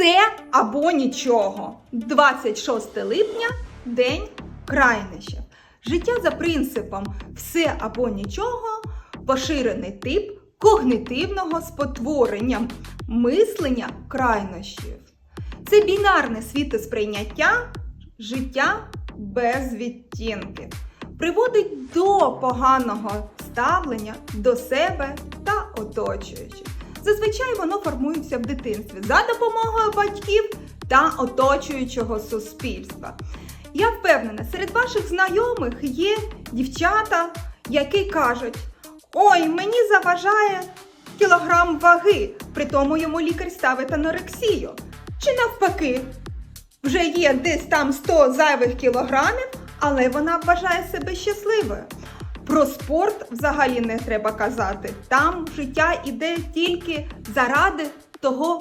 Все або нічого. 26 липня День крайнощів. Життя за принципом все або нічого поширений тип когнитивного спотворення мислення крайнощів. Це бінарне світосприйняття життя без відтінків. Приводить до поганого ставлення до себе та оточуючих. Зазвичай воно формується в дитинстві за допомогою батьків та оточуючого суспільства. Я впевнена, серед ваших знайомих є дівчата, які кажуть: Ой, мені заважає кілограм ваги, при тому йому лікар ставить анорексію. Чи навпаки, вже є десь там 100 зайвих кілограмів, але вона вважає себе щасливою. Про спорт взагалі не треба казати. Там життя іде тільки заради того